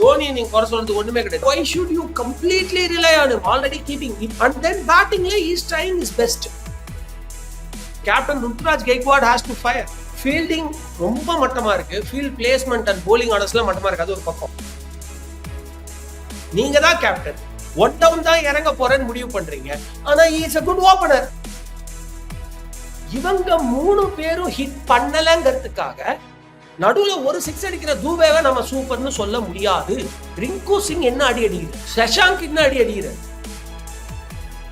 தோனியை நீங்க குறை சொல்றது ஒண்ணுமே கிடையாது. Why should you completely rely on already keeping and then பேட்டிங்ல is trying his best captain Ruturaj Gaikwad has to fire fielding ரொம்ப மட்டமா இருக்கு. ஃபீல்ட் பிளேஸ்மெண்ட் அண்ட் போலிங் ஆர்டர்ஸ்லாம் மட்டமா இருக்கு. அது ஒரு பக்கம். நீங்க தான் கேப்டன் ஒன் டவுன் தான் இறங்க போறேன்னு முடிவு பண்றீங்க. ஆனா இஸ் அ குட் ஓபனர் இவங்க மூணு பேரும் ஹிட் பண்ணலங்கிறதுக்காக நடுவுல ஒரு சிக்ஸ் அடிக்கிற தூபேவை நம்ம சூப்பர்னு சொல்ல முடியாது. ரிங்கு சிங் என்ன அடி அடிக்குது? சஷாங்க் என்ன அடி அடிக்கிறார்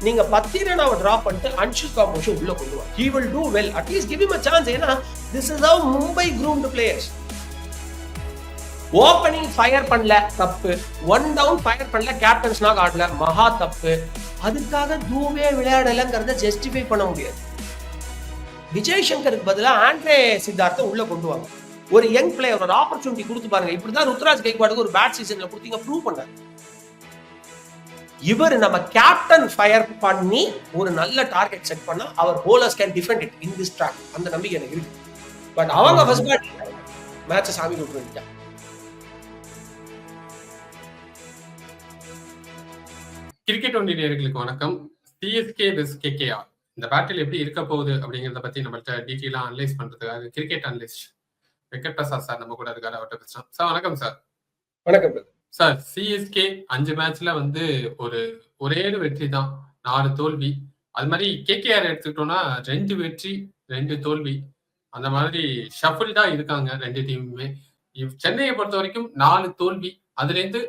நீங்க பத்தி அவர் டிராப் பண்ணிட்டு அன்ஷு காம்போஷ் உள்ள கொண்டு வா he will do well at least give him a chance ஏன்னா this is how Mumbai groomed players opening fire பண்ணல தப்பு. ஒன் டவுன் ஃபயர் பண்ணல கேப்டன்ஸ்னாக ஆடல. மகா தப்பு. அதுக்காக தூவே விளையாடலைங்கிறத ஜஸ்டிஃபை பண்ண முடியாது. விஜய் சங்கருக்கு பதிலாக ஆண்ட்ரே சித்தார்த்தை உள்ள கொண்டு வாங்க. ஒரு யங் பிளேயர் ஒரு ஆப்பர்ச்சுனிட்டி கொடுத்து பாருங்க. இப்படிதான் ருத்ராஜ் கைக்வாடுக்கு ஒரு பேட் சீசன்ல கொடுத்தீங்க ப்ரூவ் பண்ண இவர் நம்ம கேப்டன் ஃபயர் பண்ணி ஒரு நல்ல டார்கெட் செட் பண்ணா அவர் bowlers can defend it in this track அந்த நம்பிக்கை எனக்கு இருக்கு. பட் அவங்க ஃபர்ஸ்ட் பேட் மேட்சை சாமி விட்டு வந்துட்டாங்க கிரிக்கெட் ஒன்றிய நேர்களுக்கு வணக்கம். சிஎஸ்கே வெஸ் கேகேஆர் இந்த பேட்டில் எப்படி இருக்க போகுது அப்படிங்கிறத பத்தி நம்மள்ட்ட டீட்டெயிலாக அனலைஸ் பண்றதுக்காக cricket analyst Venkat Prasad sir நம்ம கூட இருக்காரு அவர்கிட்ட பேசலாம் சார் வணக்கம் சார். வணக்கம். சார். சிஎஸ்கே அஞ்சு மேட்ச்ல வந்து ஒரு ஒரே ஒரு வெற்றி தான். நாலு தோல்வி. அது மாதிரி கேகேஆர் எடுத்துக்கிட்டோம்னா ரெண்டு வெற்றி ரெண்டு தோல்வி. அந்த மாதிரி ஷஃபிள்டா இருக்காங்க ரெண்டு டீமுமே சென்னையை பொறுத்த வரைக்கும் நாலு தோல்வி. அதுல இருந்து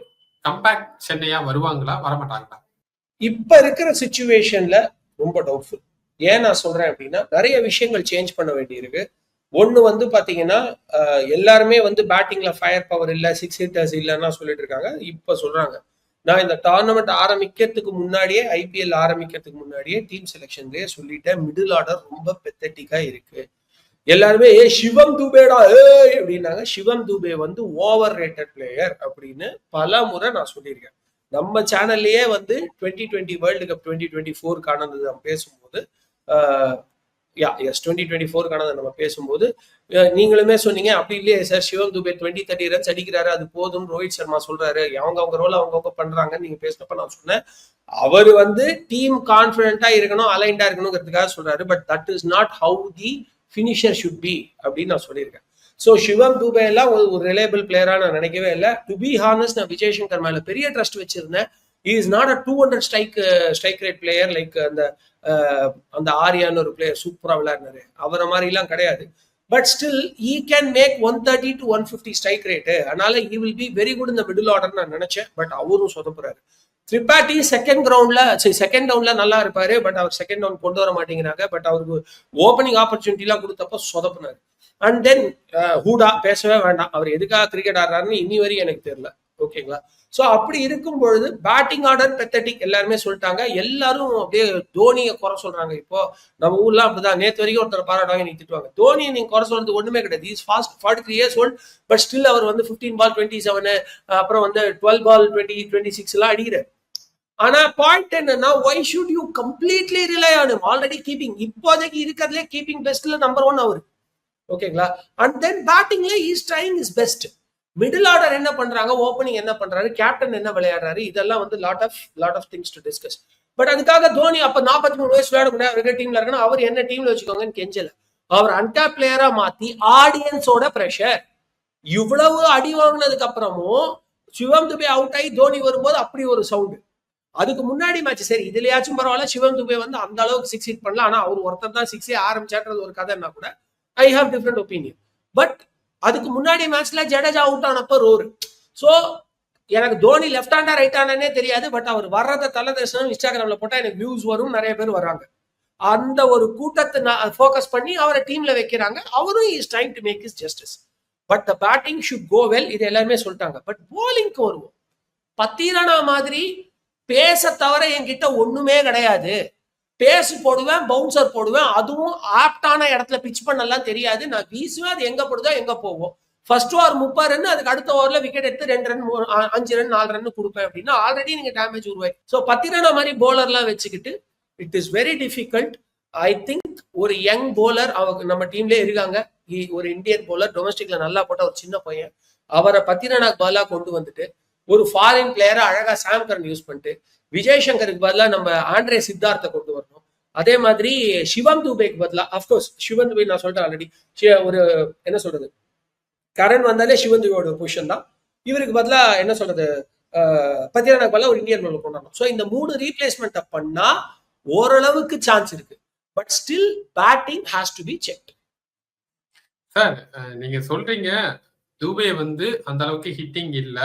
கம்பேக்ட் சென்னையா வருவாங்களா வரமாட்டாங்களா? இப்ப இருக்கிற சுச்சுவேஷன்ல ரொம்ப டவுட்ஃபுல் ஏன் நான் சொல்றேன் அப்படின்னா நிறைய விஷயங்கள் சேஞ்ச் பண்ண வேண்டியிருக்கு. ஒன்று வந்து பார்த்தீங்கன்னா எல்லாருமே வந்து பேட்டிங்ல ஃபயர் பவர் இல்லை சிக்ஸ் ஹிட்டர்ஸ் இல்லைன்னா சொல்லிட்டு இருக்காங்க. இப்போ சொல்றாங்க. நான் இந்த டோர்னமெண்ட் ஆரம்பிக்கிறதுக்கு முன்னாடியே ஐபிஎல் ஆரம்பிக்கிறதுக்கு முன்னாடியே டீம் செலெக்ஷன்லேயே சொல்லிட்டேன். மிடில் ஆர்டர் ரொம்ப பெத்தட்டிக்கா இருக்கு. எல்லாருமே ஏ சிவம் துபேடா ஏ அப்படின்னாங்க. சிவம் துபே வந்து ஓவர் ரேட்டட் பிளேயர் அப்படின்னு பல முறை நான் சொல்லியிருக்கேன். நம்ம சேனல்லையே வந்து twenty twenty world cup twenty twenty ஃபோருக்கானது நம்ம பேசும்போது யா எஸ் டுவெண்ட்டி டுவெண்ட்டி ஃபோருக்கானதை நம்ம பேசும்போது நீங்களுமே சொன்னீங்க அப்படி இல்லையே sir Shivam Dube twenty thirty runs அடிக்கிறாரு அது போதும் ரோஹித் சர்மா சொல்றாரு அவங்க அவங்க ரோல் அவங்க அவங்க பண்றாங்கன்னு நீங்க பேசினப்ப நான் சொன்னேன். அவர் வந்து டீம் கான்பிடண்டா இருக்கணும் அலைண்டா இருக்கணுங்கிறதுக்காக சொல்றாரு but that is not how the finisher should be அப்படின்னு நான் சொல்லியிருக்கேன். ஸோ சிவம் துபே எல்லாம் ஒரு ஒரு ரிலேபிள் பிளேயரா நான் நினைக்கவே இல்லை. டு பி ஹானஸ்ட் நான் விஜய் சங்கர் மேல பெரிய ட்ரஸ்ட் வச்சிருந்தேன். Is not a two hundred strike strike rate player like அந்த uh, அந்த ஆரியான்னு ஒரு பிளேயர் சூப்பரா விளையாடினாரு. அவரை மாதிரிலாம் கிடையாது. But still he can make one thirty to one fifty strike rate அதனால he will be very good இந்த மிடில் ஆர்டர் நான் நினைச்சேன். பட் அவரும் சொதப்புறாரு. திரிபாட்டி செகண்ட் கிரவுண்ட்ல சரி செகண்ட் டவுன்ல நல்லா இருப்பாரு. பட் அவர் செகண்ட் டவுன் கொண்டு வர மாட்டேங்கிறாங்க. பட் அவருக்கு ஓப்பனிங் ஆப்பர்ச்சுனிட்டிலாம் கொடுத்தப்ப சொதப்புனாரு. அண்ட் தென் ஹூடா பேசவே வேண்டாம். அவர் எதுக்காக கிரிக்கெட் ஆடுறாருன்னு இனி வரையும் எனக்கு தெரியல. ஓகேங்களா ஸோ அப்படி இருக்கும் பொழுது பேட்டிங் ஆர்டர் பெத்தட்டிக் எல்லாருமே சொல்லிட்டாங்க. எல்லாரும் அப்படியே தோனியை குறை சொல்றாங்க. இப்போ நம்ம ஊர்லாம் அப்படிதான். நேற்று வரைக்கும் ஒருத்தர் பாராட்டாங்க நீ திட்டுவாங்க. தோனியை நீங்க குறை சொல்றது ஒண்ணுமே கிடையாது. Is past forty three years old but still அவர் வந்து ஃபிஃப்டீன் பால் டுவெண்ட்டி செவன் அப்புறம் வந்து twelve ball twenty twenty six எல்லாம் அடிக்கிறார். ஆனா பாயிண்ட் என்னன்னா why should you completely rely on already keeping இப்போதைக்கு இருக்கிறதுலே கீப்பிங் பெஸ்ட்ல நம்பர் ஒன் அவர். ஓகேங்களா and then பேட்டிங்ல is trying is best middle order என்ன பண்றாங்க? ஓப்பனிங் என்ன பண்றாரு? கேப்டன் என்ன விளையாடுறாரு? இதெல்லாம் வந்து lot of lot of things to discuss but அதுக்காக தோனி அப்ப நாற்பத்தி மூணு வயசு விளையாட முடியாது. டீம்ல இருக்கணும் அவர் என்ன டீம்ல வச்சுக்கோங்கன்னு கெஞ்சல. அவர் அன்டா பிளேயரா மாத்தி ஆடியன்ஸோட ப்ரெஷர் இவ்வளவு அடி வாங்கினதுக்கு அப்புறமும் சிவம் துபே அவுட் ஆகி தோனி வரும்போது அப்படி ஒரு சவுண்டு அதுக்கு முன்னாடி மேட்ச் சரி இதுலயாச்சும் பரவாயில்ல. சிவம் துபே வந்து அந்த அளவுக்கு சிக்ஸ் ஹிட் பண்ணல. ஆனா அவர் ஒருத்தர் தான் சிக்ஸே ஆரம்பிச்சான்றது ஒரு கதைன்னா கூட I have different opinion but அதுக்கு முன்னாடி மேட்ச்ல ஜடேஜா அவுட் ஆனப்ப ரோரு ஸோ எனக்கு தோனி லெஃப்ட் ஹேண்டா ரைட் ஹேண்டானே தெரியாது பட் அவர் வர்றத தலை தரிசனம் இன்ஸ்டாகிராம்ல போட்டா எனக்கு வியூஸ் வரும் நிறைய பேர் வராங்க அந்த ஒரு கூட்டத்தை ஃபோக்கஸ் பண்ணி அவரை டீம்ல வைக்கிறாங்க. அவரும் is time to make is justice but the batting should go well இது எல்லாருமே சொல்லிட்டாங்க. பட் போலிங்க்கு வருவோம். பத்திரனா மாதிரி பேச தவிர என்கிட்ட ஒண்ணுமே கிடையாது. பேஸ் போடுவேன் பவுன்சர் போடுவேன். அதுவும் ஆப்டான இடத்துல பிச் பண்ணலாம் தெரியாது. நான் வீசுவேன் அது எங்க போடுதோ எங்க போகும். ஃபர்ஸ்ட் ஓவர் முப்பது ரன் அதுக்கு அடுத்த ஓவர்ல விக்கெட் எடுத்து ரெண்டு ரன் மூ- அஞ்சு ரன் நாலு ரன் கொடுப்பேன் அப்படின்னா ஆல்ரெடி நீங்க டேமேஜ் உருவாய். ஸோ பத்திரனா மாதிரி போலர்லாம் வச்சுக்கிட்டு it is very difficult I think ஒரு யங் போலர் அவங்க நம்ம டீம்லயே இருக்காங்க. ஒரு இந்தியன் போலர் டொமஸ்டிக்ல நல்லா போட்ட ஒரு சின்ன பையன். அவரை பத்திரனாக்கு பாலா கொண்டு வந்துட்டு ஒரு ஃபாரின் பிளேயரை அழகா சாம்கரன் யூஸ் பண்ணிட்டு விஜய் சங்கருக்கு பதிலாக நம்ம ஆண்ட்ரே சித்தார்த்தை கொண்டு வரணும். அதே மாதிரி சிவம் துபேக்கு பதிலாக அஃப்கோர்ஸ் சிவன் துபே நான் சொல்றேன் ஆல்ரெடி ஒரு என்ன சொல்றது? கரண் வந்தாலே சிவன் துபையோட பொசிஷன் தான். இவருக்கு பதிலா என்ன சொல்றது? பத்திரனாக்கு பதிலாக ஒரு இந்தியன் கொண்டு வரணும் ஸோ இந்த மூணு ரீப்ளேஸ்மெண்ட்டை பண்ணா ஓரளவுக்கு சான்ஸ் இருக்கு. But still batting has to be check sir நீங்க சொல்றீங்க தூபே வந்து அந்த அளவுக்கு ஹிட்டிங் இல்ல.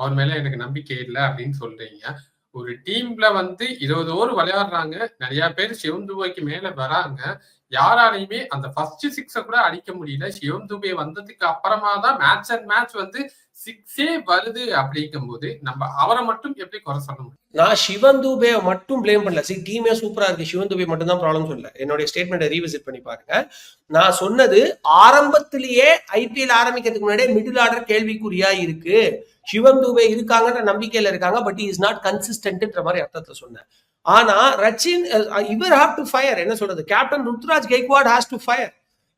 அவர் மேல எனக்கு நம்பிக்கை இல்ல அப்படின்னு சொல்றீங்க. ஒரு டீம்ல வந்து இருபது ஓவர் விளையாடுறாங்க. நிறைய பேர் சிவம் துபாய்க்கு மேல வராங்க. யாராலையுமே அந்த ஃபர்ஸ்ட் சிக்ஸ கூட அடிக்க முடியல. சிவம் துபே வந்ததுக்கு அப்புறமா தான் மேட்ச் அண்ட் மேட்ச் வந்து சிக்ஸே வருது அப்படிங்கும்போது நம்ம அவரை மட்டும் எப்படி குறை சொல்ல முடியும்? நான் சிவன் தூபே மட்டும் பிளேம் பண்ணல. சி டீமே சூப்பரா இருக்கு சிவன் தூபே மட்டும் தான் ப்ராப்ளம் சொல்லல. என்னுடைய ஸ்டேட்மெண்ட்டை ரீவிசிட் பண்ணி பாருங்க. நான் சொன்னது ஆரம்பத்திலேயே ஐபிஎல் ஆரம்பிக்கிறதுக்கு முன்னாடியே மிடில் ஆர்டர் கேள்விக்குறியா இருக்கு. சிவன் தூபே இருக்காங்கன்ற நம்பிக்கையில இருக்காங்க பட் இஸ் நாட் கன்சிஸ்டன்ட்ன்ற மாதிரி அர்த்தத்துல சொன்னேன். ஆனா ரச்சின் இவர் ஹாவ் டு ஃபயர் என்ன சொல்றது? Captain Ruturaj Gaikwad has to fire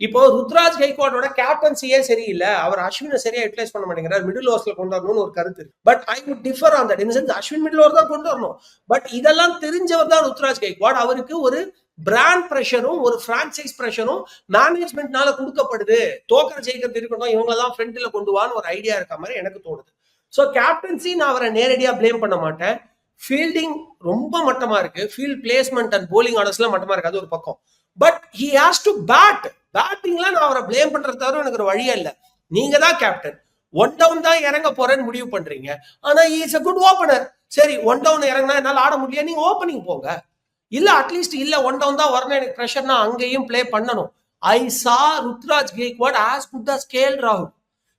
இப்போ ருத்ராஜ் கெய்க்வாடோட கேப்டன்சியே சரியில்லை. அவர் அஸ்வினை சரியா யூட்டிலைஸ் பண்ண மாட்டேங்கிறார். மிடில் ஓவர்ஸ்ல கொண்டு வரணும்னு ஒரு கருத்து but I would differ on that in sense Ashwin middle over தான் கொண்டு வரணும். பட் இதெல்லாம் தெரிஞ்சவர் தான் ருத்ராஜ் கைக்வாட் அவருக்கு ஒரு பிராண்ட் ப்ரெஷரும் ஒரு பிரான்சைஸ் ப்ரெஷரும் மேனேஜ்மெண்ட்னால கொடுக்கப்படுது. தோக்கர் ஜெயிக்கிறது இருக்கணும் இவங்க தான் ஃப்ரண்ட்ல கொண்டு வான்னு ஒரு ஐடியா இருக்க மாதிரி எனக்கு தோணுது. ஸோ கேப்டன்சி நான் அவரை நேரடியாக ப்ளேம் பண்ண மாட்டேன். ஃபீல்டிங் ரொம்ப மட்டமா இருக்கு. ஃபீல்ட் பிளேஸ்மெண்ட் அண்ட் போலிங் ஆர்டர்ஸ்லாம் மட்டமா இருக்கு அது ஒரு பக்கம். But he has to bat பேட்டிங்லாம் நான் அவரை பிளேம் பண்றது தவிர எனக்கு ஒரு வழியே இல்லை. நீங்க தான் கேப்டன் ஒன் டவுன் தான் இறங்க போறேன்னு முடிவு பண்றீங்க. ஆனா இஸ் அ குட் ஓப்பனர் சரி ஒன் டவுன் இறங்கினா என்னால் ஆட முடியல நீங்க ஓப்பனிங் போங்க. இல்ல அட்லீஸ்ட் இல்ல ஒன் டவுன் தான் வரணும். எனக்கு ப்ரெஷர்னா அங்கேயும் ப்ளே பண்ணணும். ஐ சா Ruturaj Gaikwad as good as KL ராகுல்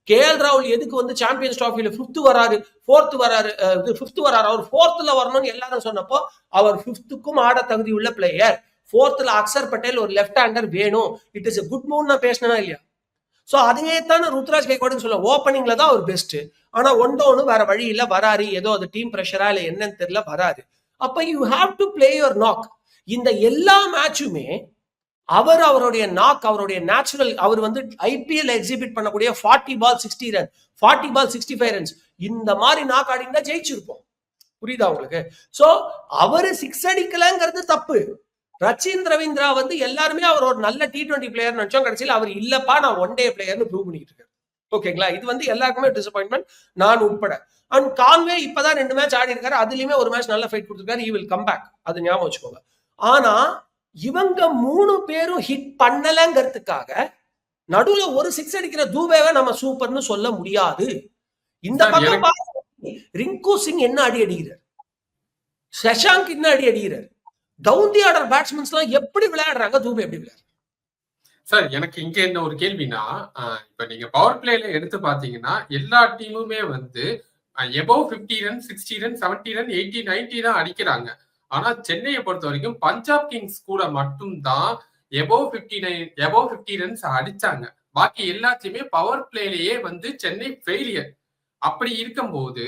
கேஎல் ராகுல் எதுக்கு வந்து சாம்பியன்ஸ் ட்ராஃபில ஃபிஃப்த் வராரு ஃபோர்த் வராரு இது ஃபிஃப்த் வராரு? அவர் ஃபோர்த்ல வரணும்னு எல்லாரும் சொன்னப்போ அவர் ஃபிஃப்த்துக்கும் ஆட தகுதி உள்ள பிளேயர் ஃபோர்த்தில் அக்சர் பட்டேல் ஒரு லெஃப்ட் ஹேண்டர் வேணும். It is a good move நான் பேசினா இல்லையா? ஸோ அதையே தானே ருத்ராஜ் கைகோடுன்னு சொல்ல ஓப்பனிங்ல தான் அவர் பெஸ்ட் ஆனா ஒன் டவுனு வேற வழி இல்லை. வராரு. ஏதோ அது டீம் ப்ரெஷரா இல்லை என்னன்னு தெரியல. வராரு. அப்போ you have to play your knock இந்த எல்லா மேட்சுமே அவர் அவருடைய நாக் அவருடைய நேச்சுரல் அவர் வந்து ஐபிஎல் எக்ஸிபிட் பண்ணக்கூடிய forty ball sixty run forty ball sixty five runs இந்த மாதிரி நாக் ஆடினா ஜெயிச்சிருப்போம். புரியுதா உங்களுக்கு? சோ அவரு சிக்ஸ் அடிக்கலங்கிறது தப்பு. ரச்சின் ரவீந்திரா வந்து எல்லாருமே அவர் ஒரு நல்ல டி டுவெண்ட்டி பிளேயர் நினைச்சோம். கடைசியில் அவர் இல்லப்பா நான் ஒன் டே பிளேயர்னு ப்ரூவ் பண்ணிட்டு இருக்காரு ஓகேங்களா? இது வந்து எல்லாருக்குமே டிசப்பாயின்மெண்ட் நான் உட்பட. அண்ட் கான்வே இப்பதான் ரெண்டு மேட்ச் ஆடி இருக்காரு. அதுலயுமே ஒரு மேட்ச் நல்ல ஃபைட் கொடுத்துருக்காரு. ஈ வில் கம் பேக் அது ஞாபகம் வச்சுக்கோங்க. ஆனா இவங்க மூணு பேரும் ஹிட் பண்ணலங்கிறதுக்காக நடுவுல ஒரு சிக்ஸ் அடிக்கிற தூபேவை நம்ம சூப்பர்னு சொல்ல முடியாது. இந்த பக்கம் ரிங்கு சிங் என்ன அடி அடிக்கிறார்? சஷாங்க் என்ன அடி அடிக்கிறார்? டவுன் தி ஆர்டர் பேட்ஸ்மேன்ஸ்லாம் எப்படி விளையாடுறாங்க தூபே எப்படி விளையாடுறாங்க சார் எனக்கு இங்க என்ன ஒரு கேள்வினா இப்ப நீங்க பவர் பிளேல எடுத்து பாத்தீங்கன்னா எல்லா டீமுமே வந்து above fifty run sixty run seventy run eighty ninety தான் அடிக்கிறாங்க. ஆனா சென்னையை பொறுத்த வரைக்கும் பஞ்சாப் கிங்ஸ் கூட மட்டும்தான் above fifty nine above fifty runs அடிச்சாங்க. பாக்கி எல்லாத்தையுமே பவர் பிளேலயே வந்து சென்னை ஃபெயிலியர் அப்படி இருக்கும்போது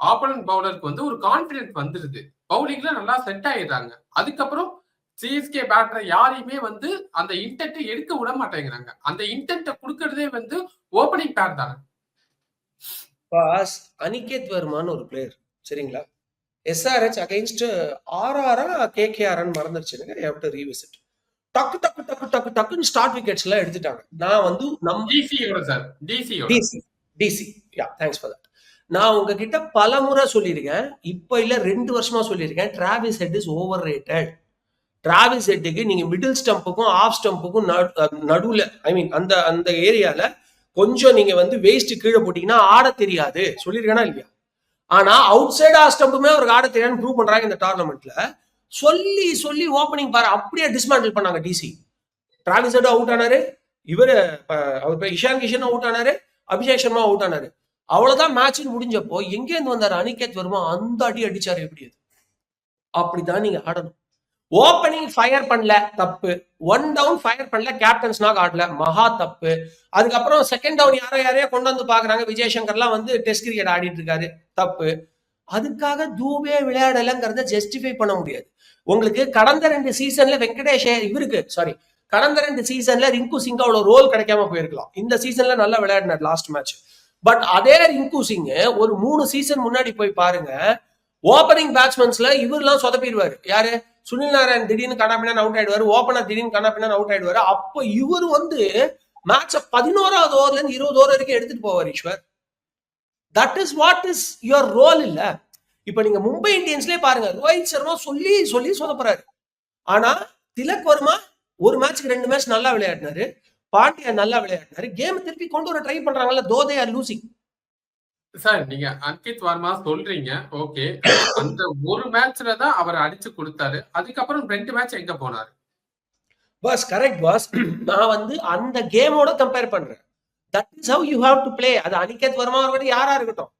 ஆப்பனன்ட் பவுலருக்கு வந்து ஒரு கான்பிடன்ட் வந்துருது. பவுலிங்ல நல்லா செட் ஆயிடுறாங்க. அதுக்கப்புறம் சிஎஸ்கே பேட்டரை யாரையுமே வந்து அந்த இன்டென்ட்டை எடுக்க விட மாட்டேங்கிறாங்க. அந்த இன்டென்ட்டை கொடுக்கறதே வந்து ஓப்பனிங் பேர் தானே. பாஸ் அனிகேத் வர்மான்னு ஒரு பிளேயர் சரிங்களா? எஸ்ஆர்ஹெச் அகைன்ஸ்ட் ஆர்ஆரா கேகேஆர்னு மறந்துருச்சு எனக்கு ஹேவ் டு ரீவிசிட் டக்கு டக்கு டக்கு டக்கு டக்குன்னு ஸ்டார்ட் விக்கெட்ஸ் எல்லாம் எடுத்துட்டாங்க. நான் வந்து நம்ம டிசியோட sir டிசியோட DC DC yeah thanks for that நான் உங்ககிட்ட பல முறை சொல்லியிருக்கேன். இப்போ இல்லை ரெண்டு வருஷமா சொல்லியிருக்கேன். Travis Head is overrated Travis ஹெட்டுக்கு நீங்கள் மிடில் ஸ்டம்புக்கும் ஆஃப் ஸ்டம்புக்கும் நடுவில் ஐ மீன் அந்த அந்த ஏரியால கொஞ்சம் நீங்கள் வந்து வேஸ்ட் கீழே போட்டிங்கன்னா ஆட தெரியாது. சொல்லியிருக்கேனா இல்லையா? ஆனா அவுட் சைடு ஆஃப் ஸ்டம்புமே அவருக்கு ஆட தெரியாதுன்னு ப்ரூவ் பண்றாங்க இந்த டோர்னமெண்ட்ல சொல்லி சொல்லி ஓப்பனிங் பாரு அப்படியே டிஸ்மேண்டில் பண்ணாங்க டிசி டிராவிஸ் ஹெட் அவுட் ஆனாரு. இவரு அவர் இஷான் கிஷன் அவுட் ஆனாரு. அபிஷேக் சர்மா அவுட் ஆனாரு. அவ்வளவுதான் மேட்ச் முடிஞ்சப்போ எங்கேருந்து வந்தார் அனிகேத் வருமா? அந்த அடி அடிச்சாரு எப்படி அது? அப்படிதான் நீங்க ஆடணும். ஓப்பனிங் ஃபயர் பண்ணல தப்பு. ஒன் டவுன் ஃபயர் பண்ணல கேப்டன்ஸ்னாக ஆடல. மகா தப்பு. அதுக்கப்புறம் செகண்ட் டவுன் யாரோ யாரையோ கொண்டு வந்து பாக்குறாங்க விஜயசங்கர்லாம் வந்து டெஸ்ட் கிரிக்கெட் ஆடிட்டு இருக்காரு. தப்பு. அதுக்காக தூபே விளையாடலைங்கிறத ஜஸ்டிஃபை பண்ண முடியாது. உங்களுக்கு கடந்த ரெண்டு சீசன்ல வெங்கடேஷ் இவருக்கு சாரி கடந்த ரெண்டு சீசன்ல ரிங்கு சிங் அவ்வளவு ரோல் கிடைக்காம போயிருக்கலாம். இந்த சீசன்ல நல்லா விளையாடினார் லாஸ்ட் மேட்ச் பட் அதே ரிங்கு சிங் ஒரு மூணு சீசன் முன்னாடி போய் பாருங்க ஓப்பனிங் பேட்ஸ்மேன்ஸ்ல இவரெல்லாம் சொதப்பிடுவாரு. யாரு? சுனில் நாராயண் திடீர்னு கண்ணாப்பினா அவுட் ஆயிடுவாரு. ஓப்பனர் திடீர்னு கண்ணாப்பினா அவுட் ஆயிடுவாரு. அப்ப இவர் வந்து மேட்ச பதினோராவது ஓவர்ல இருந்து இருபது ஓவர் வரைக்கும் எடுத்துட்டு போவார் Eswar. That is what is your role இல்ல. இப்ப நீங்க மும்பை இந்தியன்ஸ்லயே பாருங்க ரோஹித் சர்மா சொல்லி சொல்லி சொதப்புறாரு. ஆனா திலக் வர்மா ஒரு மேட்ச்க்கு ரெண்டு மேட்ச் நல்லா விளையாடினாரு. பாண்டியா நல்லா விளையாடினாரு. கேம் திருப்பி கொண்டு வர ட்ரை பண்றாங்கல்ல தோ தே ஆர் லூசிங் சார் நீங்க அன்கித் வர்மா சொல்றீங்க. ஓகே அந்த ஒரு மேட்ச்ல தான் அவர் அடிச்சு கொடுத்தாரு. அதுக்கப்புறம் ரெண்டு மேட்ச் எங்க போனாரு? பாஸ் கரெக்ட் பாஸ் நான் வந்து அந்த கேமோட கம்பேர் பண்றேன். That is how you have to play அது அனிகேத் வர்மா இருக்கட்டும் யாரா இருக்கட்டும்.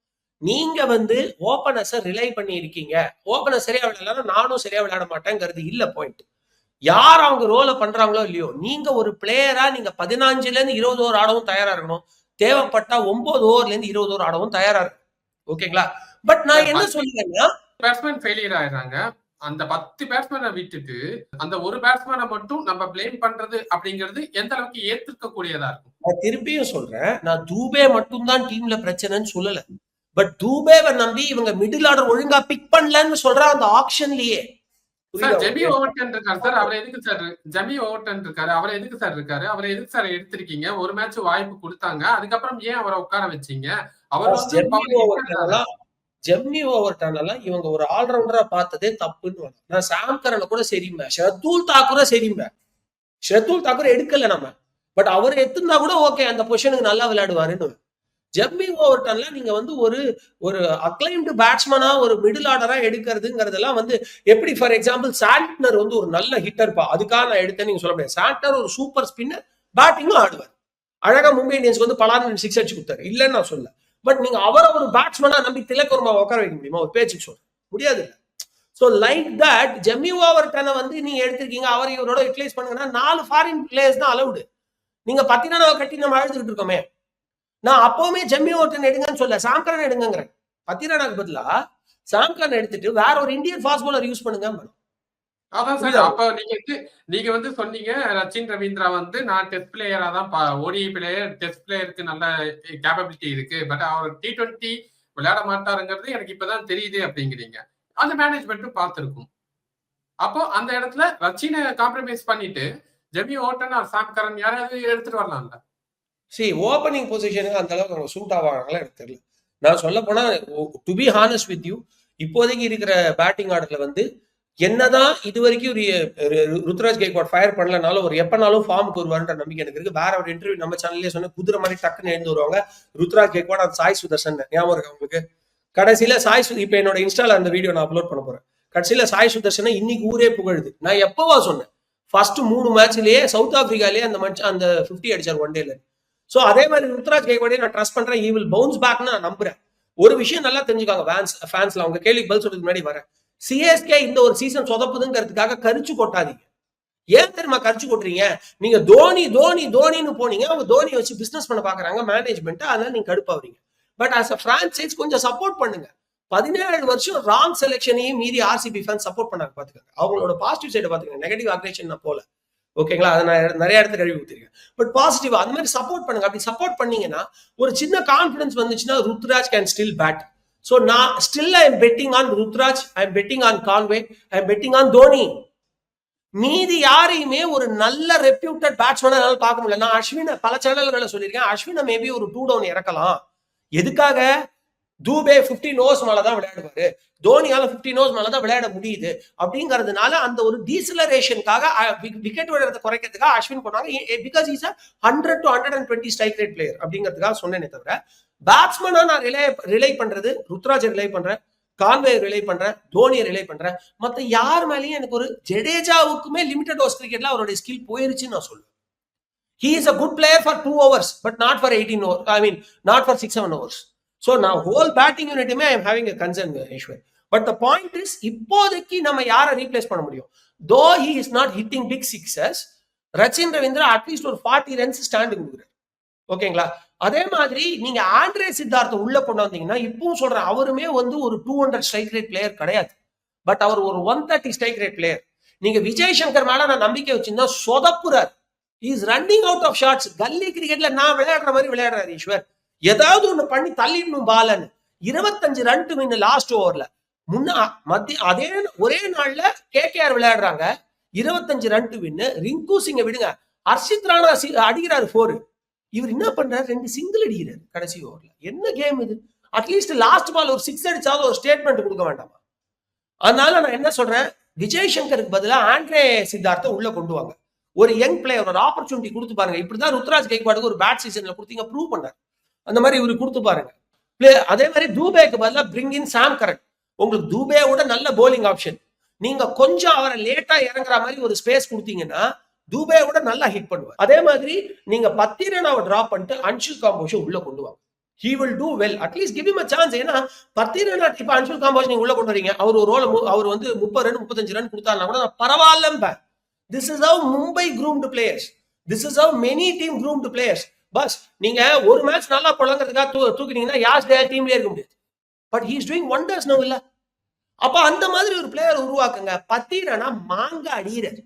நீங்க வந்து ஓபனர்ஸை ரிலை பண்ணி இருக்கீங்க ஓபனர் சரியா விளையாடலாம் நானும் சரியா விளையாட மாட்டேங்கிறது இல்ல பாயிண்ட் யார் அவங்க ரோலை பண்றாங்களோ இல்லையோ நீங்க ஒரு பிளேயரா நீங்க பதினஞ்சுல இருந்து இருபது ஓவர் ஆடவும் தயாரா இருக்கணும். தேவைப்பட்டா ஒன்பது ஓவர்ல இருந்து இருபது ஓவர் ஆடவும் தயாரா இருக்கும் ஓகேங்களா? பட் நான் என்ன சொல்லுவேன்னா பேட்ஸ்மேன் ஃபெயிலியர் ஆயிடுறாங்க. அந்த பத்து பேட்ஸ்மேனை விட்டுட்டு அந்த ஒரு பேட்ஸ்மேனை மட்டும் நம்ம பிளேம் பண்றது அப்படிங்கிறது எந்த அளவுக்கு ஏத்துக்க கூடியதா இருக்கும்? நான் திருப்பியும் சொல்றேன் நான் தூபே மட்டும்தான் டீம்ல பிரச்சனைன்னு சொல்லல. பட் தூபேவை நம்பி இவங்க மிடில் ஆர்டர் ஒழுங்கா பிக் பண்ணலன்னு சொல்ற அந்த ஆப்ஷன்லயே சார் ஜெமி ஓவர்டன் இருக்காரு சார். அவர் எதுக்கு சார் ஜெமி ஓவர்டன் இருக்காரு? அவர் எதுக்கு சார் இருக்காரு? அவரை எதுக்கு சார் எடுத்திருக்கீங்க? ஒரு மேட்ச் வாய்ப்பு கொடுத்தாங்க. அதுக்கப்புறம் ஏன் அவரை உட்கார வச்சீங்க? அவர் ஓவர்டனெல்லாம் ஜெம்மி ஓவர்டனெல்லாம் இவங்க ஒரு ஆல்ரவுண்டரா பார்த்ததே தப்புன்னு. நான் சாம் கரனை கூட சரிம்பேன் ஷர்தூல் தாக்கூரை சரிம்பேன் ஷர்தூல் தாக்கூர் எடுக்கல நம்ம. பட் அவர் எடுத்திருந்தா கூட ஓகே அந்த பொசிஷனுக்கு நல்லா விளையாடுவாருன்னு ஜெம்மி ஓவர்டன்ல நீங்க வந்து ஒரு ஒரு அக்ளைம்டு பேட்ஸ்மனா ஒரு மிடில் ஆர்டரா எடுக்கிறதுங்கிறதெல்லாம் வந்து எப்படி ஃபார் எக்ஸாம்பிள் சாண்ட்னர் வந்து ஒரு நல்ல ஹிட்டர்ப்பா அதுக்காக நான் எடுத்தேன்னு நீங்க சொல்ல முடியாது. சாண்ட்னர் ஒரு சூப்பர் ஸ்பின்னர் பேட்டிங்கும் ஆடுவார். அழகா மும்பை இந்தியன்ஸ்க்கு வந்து பலான்னு சிக்ஸ் அடிச்சு கொடுத்தாரு. இல்லைன்னு நான் சொல்ல பட் நீங்க அவரை ஒரு பேட்ஸ்மேனா நம்பி திலக்கர்மா உட்கார வைக்க முடியுமா? ஒரு பேச்சுக்கு சொல்ல முடியாது. ஸோ லைக் தட் ஜெம்மி ஓவர்டனை வந்து நீங்க எடுத்திருக்கீங்க அவர் இவரோட யூட்டிலைஸ் பண்ணுங்கன்னா நாலு ஃபாரின் பிளேயர்ஸ் தான் அலவுடு நீங்க பத்தினாவை கட்டி நம்ம அழுதுகிட்டு இருக்கோமே. நான் அப்பவுமே ஜெம்மி ஓட்டன் எடுங்கன்னு சொல்ல சாம்கரன் எடுங்கிறேன் பத்திரானாக்கு பதிலா சாம்கரன் எடுத்துட்டு வேற ஒரு இந்தியன் ஃபாஸ்ட் பாலர் யூஸ் பண்ணுங்க அதான் சார்? அப்ப நீங்க வந்து நீங்க வந்து சொன்னீங்க ரச்சின் ரவீந்திரா வந்து நான் டெஸ்ட் பிளேயரா தான் ஓடிஐ பிளேயர் டெஸ்ட் பிளேயருக்கு நல்ல கேப்பபிலிட்டி இருக்கு. பட் அவர் டி டுவெண்ட்டி விளையாட மாட்டாருங்கிறது எனக்கு இப்பதான் தெரியுது அப்படிங்கிறீங்க. அந்த மேனேஜ்மெண்ட்டும் பார்த்திருக்கும். அப்போ அந்த இடத்துல ரச்சினை காம்ப்ரமைஸ் பண்ணிட்டு ஜெமி ஓட்டன் சாம் கரன் யாராவது எடுத்துட்டு வரலாம்ல. சி ஓப்பனிங் பொசிஷனுக்கு அந்த அளவுக்கு அவங்க சூட் ஆவாங்களா எனக்கு தெரியல. நான் சொல்ல போனா to be honest with you இப்போதைக்கு இருக்கிற பேட்டிங் ஆர்டர்ல வந்து என்னதான் இது வரைக்கும் ருத்ராஜ் கேக்வாட் ஃபயர் பண்ணலனாலும் ஒரு எப்பனாலும் ஃபார்முக்கு வருவார்ன்ற நம்பிக்கை எனக்கு இருக்கு. வேற ஒரு இன்டர்வியூ நம்ம சேனல்லே சொன்ன குதிரை மாதிரி டக்குன்னு எழுந்து வருவாங்க. ருத்ராஜ் கேக்வாட் அந்த சாய் சுதர்சன். ஞாபகம் இருக்கு உங்களுக்கு? கடைசியில சாய் சு இப்போ என்னோட இன்ஸ்டால அந்த வீடியோ நான் அப்லோட் பண்ண போறேன். கடைசியில சாய் சுதர்சனை இன்னைக்கு ஊரே புகழுது. நான் எப்பவா சொன்னேன்? ஃபர்ஸ்ட் மூணு மேட்ச்லயே சவுத் ஆப்பிரிக்காலேயே அந்த மேட்ச் அந்த 50 அடிச்சார் ஒன் டேல ஸோ அதே மாதிரி ருத்ராஜ் கேக்வாடே நான் ட்ரஸ்ட் பண்றேன். ஈ வில் பவுன்ஸ் பேக்னு நான் நம்புறேன். ஒரு விஷயம் நல்லா தெரிஞ்சுக்காங்க ஃபேன்ஸ் ஃபேன்ஸ்ல அவங்க கேள்விக்கு பதில் சொல்றதுக்கு முன்னாடி வரேன். சிஎஸ்கே இந்த ஒரு சீசன் சொதப்புதுங்கிறதுக்காக கரிச்சு கொட்டாதீங்க. ஏன் தெரியுமா கரிச்சு கொட்டுறீங்க? நீங்க தோனி தோனி தோனின்னு போனீங்க. அவங்க தோனி வச்சு பிசினஸ் பண்ண பாக்குறாங்க மேனேஜ்மெண்ட் அதனால நீங்க கடுப்பாவீங்க பட் ஆஸ் அ பிரான்சைஸ் கொஞ்சம் சப்போர்ட் பண்ணுங்க. பதினேழு வருஷம் ராங் செலெக்ஷனையும் மீறி ஆர்சிபி ஃபேன் சப்போர்ட் பண்ணாங்க பாத்துக்கோங்க. அவங்களோட பாசிட்டிவ் சைடு பாத்துக்கோங்க. நெகட்டிவ் அக்ரேஷன் நான் போல. ஓகேங்களா அதை நான் நிறைய இடத்துல கழுவி ஊத்திருக்கேன் பட் பாசிட்டிவ் அந்த மாதிரி சப்போர்ட் பண்ணுங்க. அப்படி சப்போர்ட் பண்ணீங்கன்னா ஒரு சின்ன கான்ஃபிடன்ஸ் வந்துச்சுன்னா Ruturaj can still bat so நான் still I am betting on Ruturaj I am betting on Conway I am betting on Dhoni மீதி யாரையுமே ஒரு நல்ல ரெப்யூட்டட் பேட்ஸ்மேனா என்னால பார்க்க முடியல. நான் அஸ்வினை பல சேனல்களை சொல்லியிருக்கேன். அஸ்வினை மேபி ஒரு டூ டவுன் இறக்கலாம். எதுக்காக? தூபே 15 ஓவர்ஸ் மேல தான் விளையாடுவாரு. தோனியால 15 ஓவர்ஸ் மேல தான் விளையாட முடியுது. அப்படிங்கறதுனால அந்த ஒரு டீசலரேஷனுக்காக விக்கெட் விடுறத குறைக்கிறதுக்காக அஸ்வின் போனாங்க. Because is a hundred to hundred and twenty strike rate player அப்படிங்கிறதுக்காக சொன்னேனே தவிர பேட்ஸ்மேனா நான் ரிலே ரிலே பண்றது ருத்ராஜை ரிலே பண்றேன் கான்வே ரிலே பண்றேன் தோனியை ரிலே பண்றேன். மத்த யார் மேலேயும் எனக்கு ஒரு ஜடேஜாவுக்குமே லிமிடெட் ஓவர்ஸ் கிரிக்கெட்ல அவருடைய ஸ்கில் போயிருச்சுன்னு நான் சொல்லுவேன். He is a good player for two overs but not for eighteen over I mean not for six seven overs so நான் whole batting யூனிட்டுமே I'm having a concern Eswar but the point is இப்போதைக்கு நம்ம யாரை replace பண்ண முடியும்? Though he is not hitting big sixes Rachin Ravindra at least ஒரு forty runs stand கொடுக்குறாரு. ஓகேங்களா? அதே மாதிரி நீங்க ஆண்ட்ரே சித்தார்த்த உள்ள கொண்டு வந்தீங்கன்னா இப்பவும் சொல்றேன் அவருமே வந்து ஒரு two hundred strike rate player கிடையாது. பட் அவர் ஒரு one thirty strike rate player நீங்க விஜய் சங்கர் மேல நான் நம்பிக்கை வச்சிருந்தா சொதப்புறார். Is running out of shots gully கிரிக்கெட்ல நான் விளையாடுற மாதிரி விளையாடுறாரு ஈஸ்வர் ஏதாவது ஒண்ணு பண்ணி தள்ளிடணும் பாலன்னு. இருபத்தஞ்சு ரன் மீன் லாஸ்ட் ஓவர்ல முன்ன மத்திய அதே ஒரே நாள்ல கேகேஆர் விளையாடுறாங்க. இருபத்தஞ்சு ரன் வின்னு ரிங்கு சிங்க விடுங்க. ஹர்ஷித் ராணா அடிக்கிறாரு ஃபோரு இவர் என்ன பண்றாரு? ரெண்டு சிங்கிள் அடிக்கிறாரு கடைசி ஓவர்ல என்ன கேம் இது? அட்லீஸ்ட் லாஸ்ட் பால் ஒரு சிக்ஸ் அடிச்சாவது ஒரு ஸ்டேட்மெண்ட் கொடுக்க வேண்டாமா? அதனால நான் என்ன சொல்றேன்? விஜய் சங்கருக்கு பதிலா ஆண்ட்ரே சித்தார்த்த உள்ள கொண்டு வாங்க. ஒரு யங் பிளேயர் ஒரு ஆப்பர்ச்சுனிட்டி கொடுத்து பாருங்க. இப்படிதான் ருத்ராஜ் கைக்வாடுக்கு ஒரு பேட் சீசன்ல கொடுத்தீங்க ப்ரூவ் பண்ணார். அந்த மாதிரி இவரு கொடுத்து பாருங்க. அதே மாதிரி தூபேக்கு பதிலா பிரிங் இன் சாம் கரண்ட் உங்களுக்கு தூபேவோட நல்ல போலிங் ஆப்ஷன் நீங்க கொஞ்சம் அவரை லேட்டா இறங்குற மாதிரி ஒரு ஸ்பேஸ் கொடுத்தீங்கன்னா தூபேவோட நல்லா ஹிட் பண்ணுவார். அதே மாதிரி நீங்க பத்தி அவர் டிராப் பண்ணிட்டு அன்ஷுல் காம்போஷன் உள்ள கொண்டு வாங்க. He will do well at least give him a chance ஏன்னா பத்து ரன் இப்ப அன்ஷுல் காம்போஷ் நீங்க உள்ள கொண்டு வரீங்க. அவர் ஒரு ரோல அவர் வந்து முப்பது ரன் முப்பத்தஞ்சு ரன் கொடுத்தாருனா கூட பரவாயில்ல this is how Mumbai groomed players this is how many team groomed players bus நீங்க ஒரு மேட்ச் நல்லா புழங்குறதுக்காக தூ தூக்கினீங்கன்னா யாஸ் டே டீம்லயே இருக்க முடியாது. But he's doing wonders no இல்ல? அப்ப அந்த மாதிரி ஒரு பிளேயர் உருவாக்குங்க. பத்திரனா மாங்க அடிக்கிறார்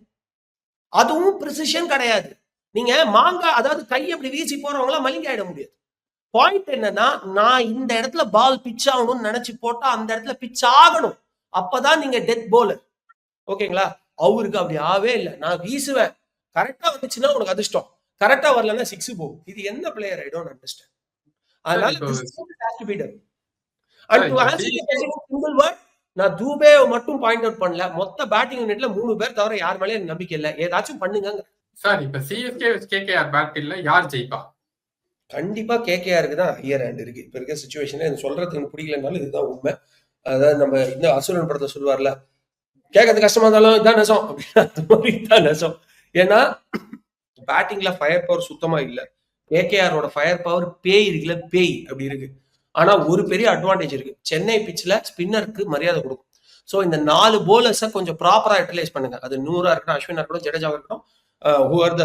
அதுவும் ப்ரிசிஷன் கிடையாது. நீங்க மாங்கா அதாவது கை அப்படி வீசி போறவங்களாம் மலிங்க ஆயிட முடியாது. பாயிண்ட் என்னன்னா நான் இந்த இடத்துல பால் பிச் ஆகணும்னு நினைச்சு போட்டா அந்த இடத்துல பிச் ஆகணும். அப்பதான் நீங்க டெத் போலர் ஓகேங்களா அவருக்கு அப்படி ஆவே இல்லை. நான் வீசுவேன். கரெக்டா வந்துச்சுன்னா உனக்கு அதிர்ஷ்டம். கரெக்டா வரலன்னா சிக்ஸ் போகும். இது என்ன பிளேயர் ஐ டோன்ட் அண்டர்ஸ்டாண்ட் அதனால நான் தூபே மட்டும் பாயிண்ட் அவுட் பண்ணல. மொத்த பேட்டிங் யூனிட்ல மூணு பேர் தவிர யார் மேலே எனக்கு நம்பிக்கை இல்லை. ஏதாச்சும் பண்ணுங்க சார் இப்ப சிஎஸ்கே கேகேஆர் பேட்டில் யார் ஜெயிப்பா? கண்டிப்பா கேகேஆருக்கு தான் ஹையர் ஹேண்ட் இருக்கு. இப்ப இருக்க சுச்சுவேஷன்ல எனக்கு சொல்றது எனக்கு பிடிக்கலனாலும் இதுதான் உண்மை. அதாவது நம்ம இந்த அசுரன் படத்தை சொல்லுவார்ல கேட்கறது கஷ்டமா இருந்தாலும் இதான் நெசம். அப்படின்னா நெசம். ஏன்னா பேட்டிங்ல ஃபயர் பவர் சுத்தமா இல்ல. ஏகேஆரோட ஃபயர் பவர் பேய் இருக்குல்ல பேய் அப்படி இருக்கு. ஆனா ஒரு பெரிய அட்வான்டேஜ் இருக்கு. சென்னை பிச்சில் ஸ்பின்னருக்கு மரியாதை கொடுக்கும். ஸோ இந்த நாலு போலர்ஸை கொஞ்சம் ப்ராப்பரா யூட்டிலைஸ் பண்ணுங்க. அது நூறா இருக்கட்டும் அஸ்வினா இருக்கட்டும் ஜடேஜாவாக இருக்கட்டும் who are the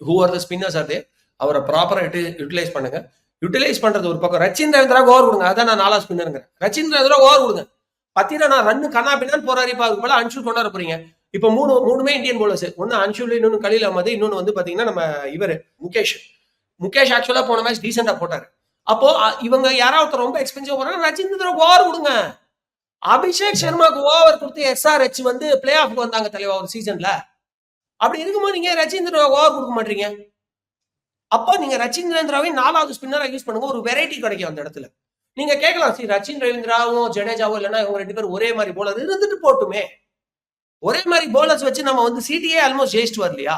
who are the spinners are they அவரை ப்ராப்பரா யூட்டிலைஸ் பண்ணுங்க. யூட்டிலைஸ் பண்றது ஒரு பக்கம். ரச்சின் ரவீந்திரா ஓவர் கொடுங்க. அதான் நான் நாலா ஸ்பின்னருங்கிறேன் ரச்சின் ரவீந்திரா ஓவர் கொடுங்க. பத்தினா நான் ரன்னு கண்ணா பின்னான்னு போறாரு இப்ப அதுக்கு போல அன்ஷுல் கொண்டாட போறீங்க. இப்ப மூணு மூணுமே இந்தியன் போலர்ஸ் ஒன்னு அன்ஷுல் இன்னொன்னு கலீல் அஹமது இன்னொன்னு வந்து பாத்தீங்கன்னா நம்ம இவர் முகேஷ். முகேஷ் ஆக்சுவலா போன மேட்ச் டீசெண்டா போட்டாரு. அப்போ இவங்க யாராவது ரொம்ப எக்ஸ்பென்சிவ் போறாங்க ரஜிந்திர ஓவர் கொடுங்க. அபிஷேக் சர்மாக்கு ஓவர் கொடுத்து எஸ்ஆர்ஹெச் வந்து பிளே ஆஃப்க்கு வந்தாங்க தலைவா ஒரு சீசன்ல அப்படி இருக்கும்போது நீங்க ரஜிந்திர ஓவர் கொடுக்க மாட்டீங்க. அப்போ நீங்க ரச்சிந்திரேந்திராவை நாலாவது ஸ்பின்னரா யூஸ் பண்ணுங்க. ஒரு வெரைட்டி கிடைக்கும் அந்த இடத்துல. நீங்க கேட்கலாம் சரி ரச்சின் ரவீந்திராவும் ஜடேஜாவும் இல்லைன்னா இவங்க ரெண்டு பேரும் ஒரே மாதிரி போல இருந்துட்டு போட்டுமே. ஒரே மாதிரி போலர்ஸ் வச்சு நம்ம வந்து சிடியே ஆல்மோஸ்ட் ஜெயிச்சுட்டு வரலையா?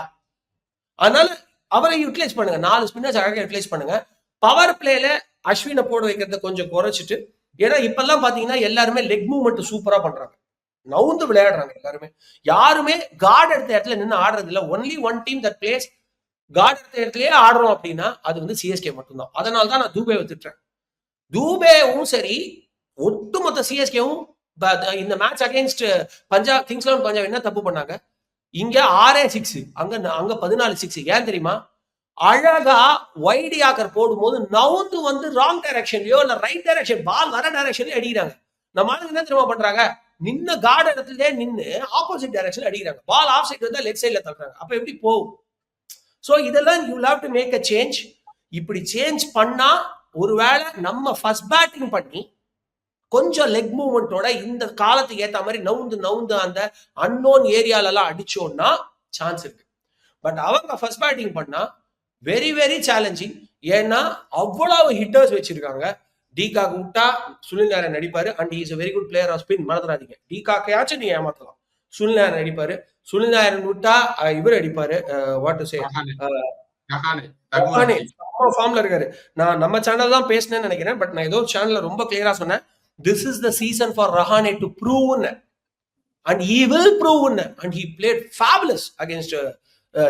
அதனால அவரை யூட்டிலைஸ் பண்ணுங்க. நாலு ஸ்பின்னர்ஸ் அழகாக யூட்டிலைஸ் பண்ணுங்க. பவர் பிளேல அஸ்வினை போட வைக்கிறத கொஞ்சம் குறைச்சிட்டு ஏன்னா இப்பெல்லாம் பாத்தீங்கன்னா எல்லாருமே லெக் மூவ்மெண்ட் சூப்பரா பண்றாங்க. நவுந்து விளையாடுறாங்க எல்லாருமே. யாருமே கார்டு எடுத்த இடத்துல நின்று ஆடுறது இல்லை. Only one team that plays card எடுத்த இடத்துலயே ஆடுறோம் அப்படின்னா அது வந்து சிஎஸ்கே மட்டும்தான். அதனால தான் நான் தூபே வித்துட்டேன் தூபேவும் சரி ஒட்டுமொத்த சிஎஸ்கேவும் இந்த match against Punjab kings eleven Punjab என்ன தப்பு பண்ணாங்க? இங்க ஆறே சிக்ஸ் அங்க அங்க பதினாலு சிக்ஸ் ஏன் தெரியுமா? அழகா வைடி ஆக்கர் போடும்போது நவுந்து வந்து ராங் டைரக்ஷன்லயோ இல்ல ரைட் டைரக்ஷன் பால் வர டைரக்ஷன்லயோ அடிக்கிறாங்க. நம்ம ஆளுங்க என்ன தெரியுமா பண்றாங்க? நின்ன கார்டு இடத்துலயே நின்னு ஆப்போசிட் டைரக்ஷன் அடிக்கிறாங்க. பால் ஆஃப் சைட் வந்தா லெஃப்ட் சைட்ல தள்ளுறாங்க. அப்ப எப்படி போகும்? சோ இதெல்லாம் you have to make a change இப்படி சேஞ்ச் பண்ணா ஒருவேளை நம்ம ஃபர்ஸ்ட் பேட்டிங் பண்ணி கொஞ்சம் லெக் மூவ்மெண்ட்டோட இந்த காலத்துக்கு ஏத்த மாதிரி நவுந்து நவுந்து அந்த அன்னோன் ஏரியால எல்லாம் அடிச்சோம்னா சான்ஸ் இருக்கு. பட் அவங்க ஃபர்ஸ்ட் பேட்டிங் பண்ணா வெரி வெரி சேலஞ்சிங் ஏன்னா அவ்வளவு ஹிட்டர்ஸ் வச்சிருக்காங்க. டிகாக் விட்டா Sunil Narayan நடிப்பாரு. And is very good player of spin மறந்துடாதீங்க. டிகாக்கையாச்சும் நீ ஏமாத்தலாம். சுனில் நாராயண் நடிப்பாரு. சுனில் நாராயண் விட்டா இவர் அடிப்பாரு. வாட் டு சே ஃபார்ம்ல இருக்காரு. நான் நம்ம சேனல் தான் பேசினேன்னு நினைக்கிறேன். பட் நான் ஏதோ சேனல்ல ரொம்ப கிளியரா சொன்னேன். This is the season for Rahane to prove and he will prove and he played fabulous against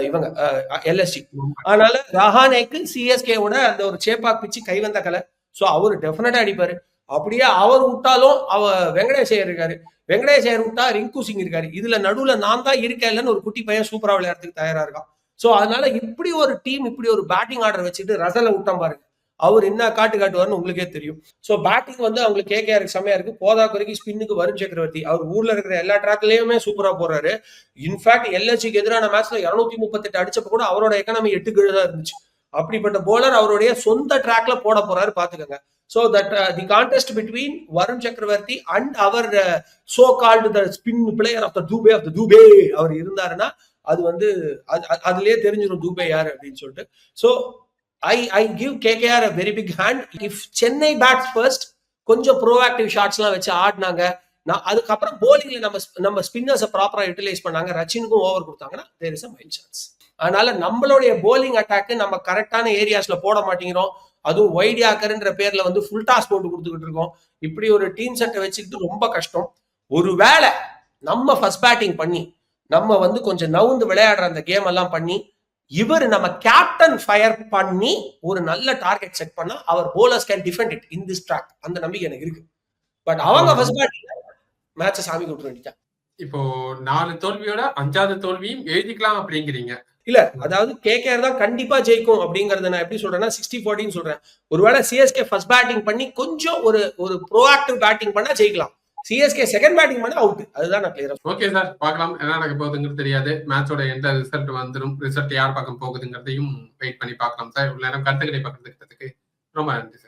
இவங்க uh, எல்எஸ்டி அதனால ரஹானேக்கு சிஎஸ்கேவோட அந்த ஒரு சேப்பாக் பிச்சு கை வந்த கலை. ஸோ அவர் டெஃபினட்டா அடிப்பாரு. அப்படியே அவர் விட்டாலும் அவ வெங்கடேஷ் இருக்காரு. வெங்கடேஷ் ஐயர் விட்டா ரிங்கு சிங் இருக்காரு. இதுல நடுவுல நான் தான் இருக்கேன் இல்லைன்னு ஒரு குட்டி பையன் சூப்பரா விளையாடுறதுக்கு தயாரா இருக்கான். ஸோ அதனால இப்படி ஒரு டீம் இப்படி ஒரு பேட்டிங் ஆர்டர் வச்சுட்டு ரசல விட்டான் பாருங்க. அவர் என்ன காட்டு காட்டுவார்னு உங்களுக்கே தெரியும். ஸோ பேட்டிங் வந்து அவங்களுக்கு கேகேஆருக்கு செம்மையா இருக்கு. போதா குறைக்கு ஸ்பின்னுக்கு வருண் சக்கரவர்த்தி. அவர் ஊர்ல இருக்கிற எல்லா ட்ராக்லயுமே சூப்பரா போறாரு. இன்ஃபேக்ட் எல்எச்சிக்கு எதிரான மேட்ச்ல இருநூத்தி முப்பத்தெட்டு அடிச்சப்ப கூட அவரோட எக்கனாமி எட்டு கீழே தான் இருந்துச்சு. அப்படிப்பட்ட போலர் அவருடைய சொந்த ட்ராக்ல போட போறாரு பாத்துக்கோங்க so that the contest between Varun Chakravarthy and our so called the spin player of the Dube of the Dube அவர் இருந்தாருன்னா அது வந்து அது- அதுலயே தெரிஞ்சிடும் தூபே யார் அப்படின்னு சொல்லிட்டு. So I I give KKR a very big hand if Chennai bats first கொஞ்சம் ப்ரோஆக்டிவ் ஷாட்ஸ்லாம் வச்சு ஆடினாங்க. நான் அதுக்கப்புறம் போலிங்ல நம்ம நம்ம ஸ்பின்னர்ஸை ப்ராப்பராக யூட்டிலைஸ் பண்ணாங்க. ரச்சினுக்கும் ஓவர் கொடுத்தாங்கன்னா there is a mild chance அதனால நம்மளுடைய போலிங் அட்டாக்கு நம்ம கரெக்டான ஏரியாஸ்ல போட மாட்டேங்கிறோம். அதுவும் வைட் யாக்கர்ன்ற பேர்ல வந்து ஃபுல் டாஸ் போட்டு கொடுத்துக்கிட்டு இருக்கோம். இப்படி ஒரு டீம் செட்டை வச்சுக்கிட்டு ரொம்ப கஷ்டம். ஒருவேளை நம்ம ஃபர்ஸ்ட் பேட்டிங் பண்ணி நம்ம வந்து கொஞ்சம் நவுந்து விளையாடுற அந்த கேம் எல்லாம் பண்ணி இவர் நம்ம கேப்டன் ஃபயர் பண்ணி ஒரு நல்ல டார்கெட் செட் பண்ணா அவர் bowlers can defend it in this track அந்த நம்பிக்கை எனக்கு இருக்கு. பட் அவங்க ஃபர்ஸ்ட் பேட்டிங் மேட்சை சாமி கூப்பிட்டு வேண்டியதான் இப்போ நாலு தோல்வியோட அஞ்சாவது தோல்வியும் எழுதிக்கலாம் அப்படிங்கிறீங்க. இல்ல அதாவது கேகேஆர் தான் கண்டிப்பா ஜெயிக்கும் அப்படிங்கறத நான் எப்படி சொல்றேன்னா சிக்ஸ்டி ஃபோர்டின்னு சொல்றேன். ஒருவேளை சிஎஸ்கே ஃபர்ஸ்ட் பேட்டிங் பண்ணி கொஞ்சம் ஒரு ஒரு ப்ரோஆக்டிவ் பேட்டிங் பண்ணா ஜெயிக்கலாம். சிஎஸ்கே செகண்ட் பேட்டிங் பண்ணி அவுட் அதுதான் நான் கிளியரா ஓகே சார் பார்க்கலாம். என்ன நடக்க போகுதுங்கிறது தெரியாது. மேட்சோட எந்த ரிசல்ட் வந்துடும் ரிசல்ட் யார் பக்கம் போகுதுங்கிறதையும் வெயிட் பண்ணி பார்க்கலாம் சார் இவ்வளோ நேரம் கருத்துக்களை பகிர்ந்துக்கிறதுக்கு ரொம்ப நன்றி சார்